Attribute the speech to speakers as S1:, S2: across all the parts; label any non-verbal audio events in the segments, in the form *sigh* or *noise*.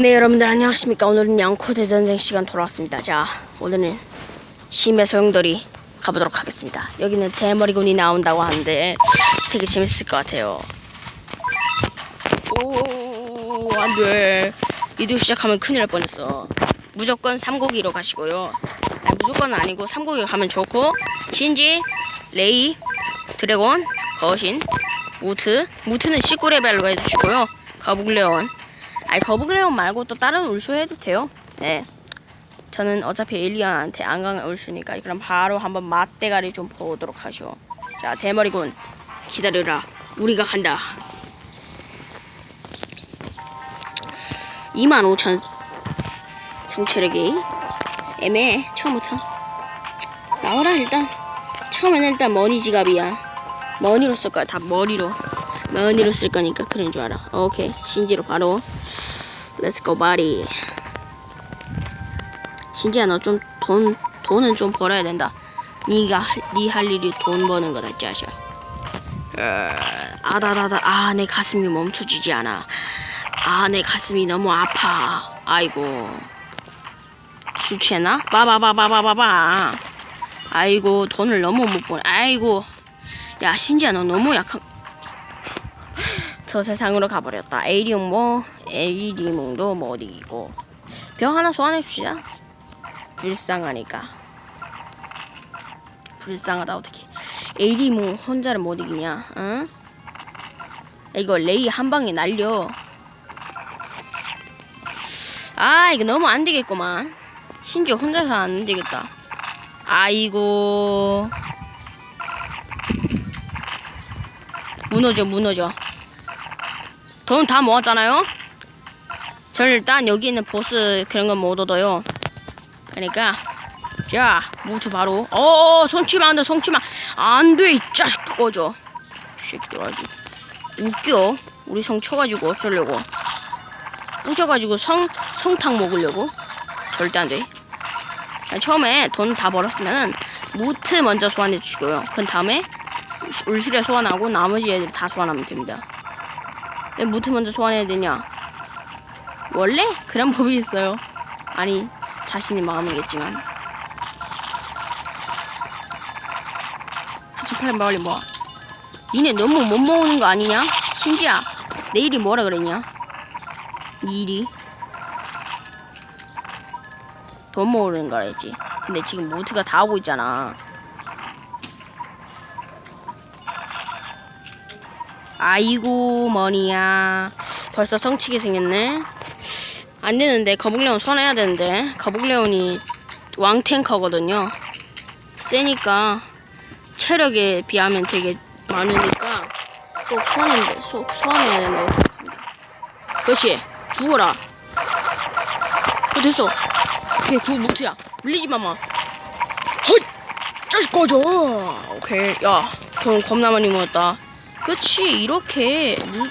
S1: 네 여러분들 안녕하십니까. 오늘은 양코 대전쟁 시간 돌아왔습니다. 자 오늘은 심해 소용돌이 가보도록 하겠습니다. 여기는 대머리군이 나온다고 하는데 되게 재밌을 것 같아요. 오 안돼. 이도 시작하면 큰일 날 뻔했어. 무조건 3고기로 가시고요. 아니, 무조건은 아니고 3고기로 가면 좋고 신지 레이 드래곤 거신 무트. 무트는 19레벨로 해주시고요. 거북레온 아니 거북레온 말고 또 다른 울수 해도 돼요. 네. 저는 어차피 에일리언한테 안 강한 울수니까 그럼 바로 한번 맛대가리 좀 보도록 하죠. 자 대머리군 기다려라. 우리가 간다. 25,000 성체력이 애매해 처음부터 나와라 일단 처음에는 일단 머니 지갑이야 머니로 쓸 거야 다 머리로 머니로 쓸 거니까 그런 줄 알아 오케이 신지로 바로 Go body 신지야 너좀 돈 돈은 좀 벌어야 된다. 네가 네 할 일이 돈 버는 거다 짜샤 아다다다. 아 내 가슴이 멈춰지지 않아. 아 내 가슴이 너무 아파. 아이고. 술 취했나? 빠바바바바바바 아이고 돈을 너무 못 버네 아이고. 야 신지야 너 너무 약한 저 세상으로 가버렸다. 에이리움 뭐 에이리움도 뭐 어디고. 벽 하나 소환해 줍시다. 불쌍하니까. 불쌍하다 어떻게 에이리움 혼자를 못 이기냐 응? 이거 레이 한 방에 날려. 아 이거 너무 안 되겠구만. 신지 혼자서 안 되겠다. 아이고. 무너져 무너져 돈 다 모았잖아요? 저 일단 여기 있는 보스 그런 건 못 얻어요. 그러니까 자 무트 바로. 어어 손치면 안돼 손치면 안돼 이 자식 꺼져. 새끼들 아주. 웃겨. 우리 성 쳐가지고 어쩌려고. 뿌셔가지고 성 성탕 먹으려고. 절대 안돼. 처음에 돈 다 벌었으면은 무트 먼저 소환해 주시고요. 그 다음에 울술에 소환하고 나머지 애들 다 소환하면 됩니다 왜 무트 먼저 소환해야 되냐? 원래 그런 *laughs* 법이 있어요. 아니 자신의 마음이겠지만. 4800원이 뭐야? 니네 너무 못 모으는 거 아니냐? 신지야. 내일이 뭐라 그랬냐? 니 일이? 돈 모으는 거라 했지? 근데 지금 무트가 다 오고 있잖아 아이고 머니야. 벌써 성치게 생겼네. 안 되는데 거북레온 소환해야 되는데. 거북레온이 왕탱커거든요. 세니까 체력에 비하면 되게 많으니까 꼭 소환인데 소, 소환해야 된다고 생각합니다. 그렇지. 죽어라. 어 됐어. 오케이 구 무트야. 물리지 마마. 헛 짜식 꺼져. 오케이. 야 돈 겁나 많이 모았다 그치 이렇게 무,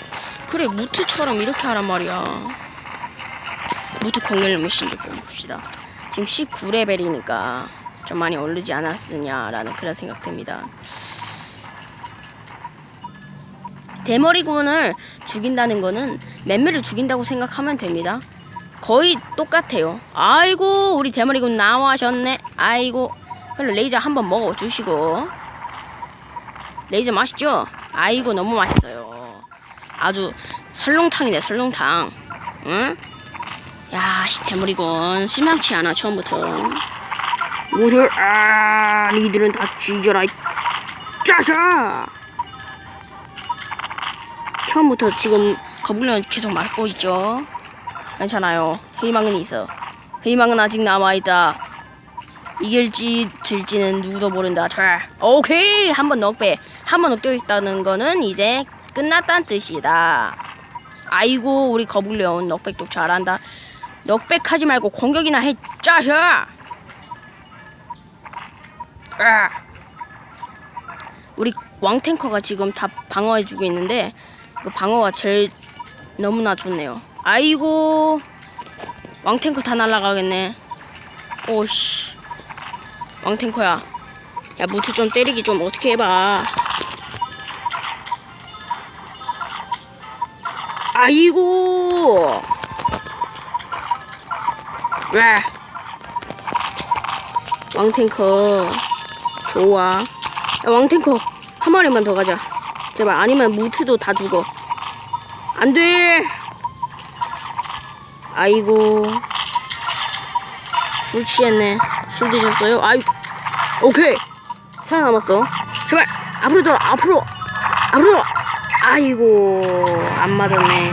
S1: 그래 무트처럼 이렇게 하란 말이야. 무트 공략 몇인지 봅시다. 지금 19레벨이니까 좀 많이 오르지 않았느냐라는 그런 생각됩니다. 대머리군을 죽인다는 거는 맴매를 죽인다고 생각하면 됩니다. 거의 똑같아요. 아이고 우리 대머리군 나와셨네. 아이고 그럼 레이저 한번 먹어주시고. 레이저 맛있죠? 아이고 너무 맛있어요. 아주 설렁탕이네 설렁탕. 응? 야, 씨 대머리군 심상치 않아 처음부터. 뭐를 아, 니들은 다 뒤져라. 이 짜샤. 처음부터 지금 거북이는 계속 맞고 있죠. 괜찮아요. 희망은 있어. 희망은 아직 남아 있다. 이길지 질지는 누구도 모른다. 자, 오케이 한번 넉배. 한번 넉여 있다는 거는 이제 끝났다는 뜻이다. 아이고 우리 거북레온 넉백도 잘한다. 넉백하지 말고 공격이나 해 짜샤. 아. 우리 왕탱커가 지금 다 방어해주고 있는데 그 방어가 제일 너무나 좋네요. 아이고 왕탱커 다 날라가겠네. 오씨 왕탱커야. 야 무트 좀 때리기 좀 어떻게 해봐. 아이고 와. 왕탱커 좋아. 야, 왕탱커 한 마리만 더 가자. 제발 아니면 무트도 다 죽어. 안 돼. 아이고. 술 취했네. 술 드셨어요? 아이. 오케이. 살아남았어. 제발 앞으로 돌아. 앞으로. 앞으로. 아이고. 안 맞았네.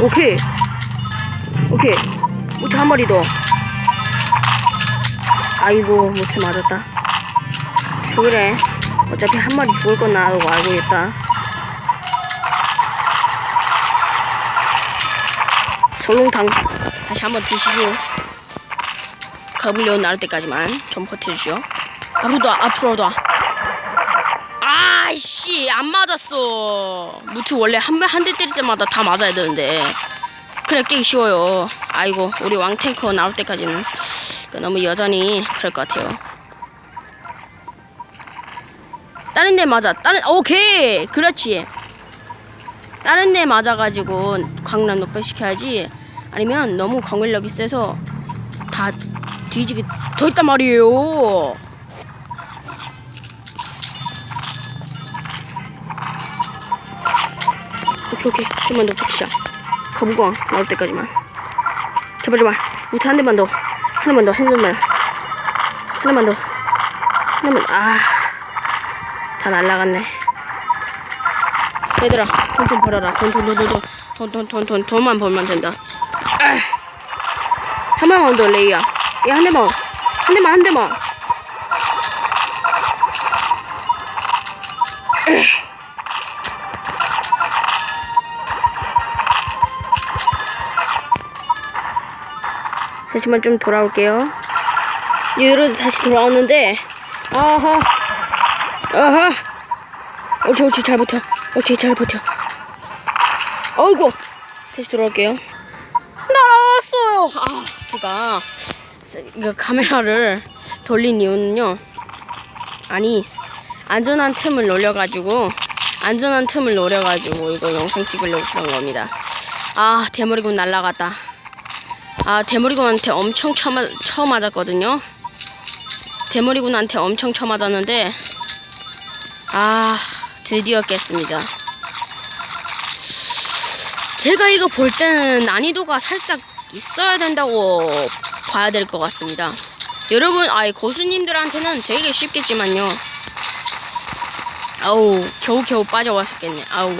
S1: 오케이. 오케이. 무트 한 마리 더. 아이고, 무트 맞았다. 그래. 어차피 한 마리 죽을 건 나라고 알고 있다. 설렁탕 다시 한번 드시고 거북이온 나올 때까지만 좀 버텨주시오. 앞으로도 와, 앞으로도 와. 아이씨 안 맞았어. 무트 원래 한 한 대 때릴 때마다 다 맞아야 되는데 그래 깨기 쉬워요. 아이고 우리 왕탱커 나올 때까지는 그 너무 여전히 그럴 것 같아요. 다른 데 맞아. 다른 오케이 그렇지. 다른 데 맞아가지고 광란 높여 시켜야지. 아니면 너무 광활력이 세서 다 뒤지게 더 있단 말이에요. 오케이 오케이 좀만 더 쫓자. 거북왕 나올 때까지만. 제발 제발. 우리 한 대만 더. 하나만 더. 한 대만. 하나만 더. 하나만. 아. 다 날라갔네. 얘들아, 돈 좀 벌어라. 돈, 돈, 돈, 돈, 돈, 돈, 돈, 돈, 돈, 돈만 벌면 된다. 아. 한 대만 더, 레이야. 얘한 대만. 한 대만, 한 대만. 잠시만 좀 돌아올게요. 얘로 다시 돌아왔는데, 아하, 아하. 옳지, 옳지, 잘 버텨. 오케이, 잘 버텨. 어이구, 다시 돌아올게요. 날아왔어요. 아, 제가 이거 카메라를 돌린 이유는요. 아니, 안전한 틈을 노려가지고, 안전한 틈을 노려가지고 이거 영상 찍으려고 그런 겁니다. 아, 대머리군 날라갔다. 아, 대머리군한테 엄청 쳐, 맞, 쳐 맞았거든요. 대머리군한테 엄청 쳐 맞았는데, 아, 드디어 깼습니다. 제가 이거 볼 때는 난이도가 살짝 있어야 된다고 봐야 될 것 같습니다. 여러분, 아이, 고수님들한테는 되게 쉽겠지만요. 아우, 겨우겨우 빠져왔었겠네. 아우.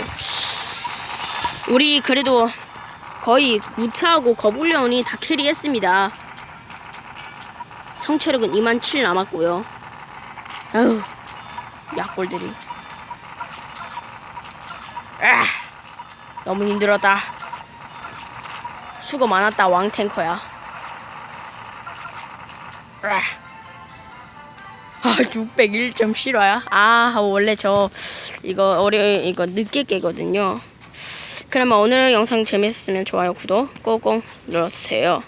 S1: 우리 그래도 거의 무트하고 거북레온이 다 캐리했습니다. 성체력은 2만 7 남았고요. 아우, 약골들이. 아, 너무 힘들었다. 수고 많았다, 왕탱커야. 아, 아 601점 실화야? 아, 원래 저, 이거, 어려, 이거 늦게 깨거든요. 그러면 오늘 영상 재밌었으면 좋아요, 구독 꼭꼭 눌러주세요.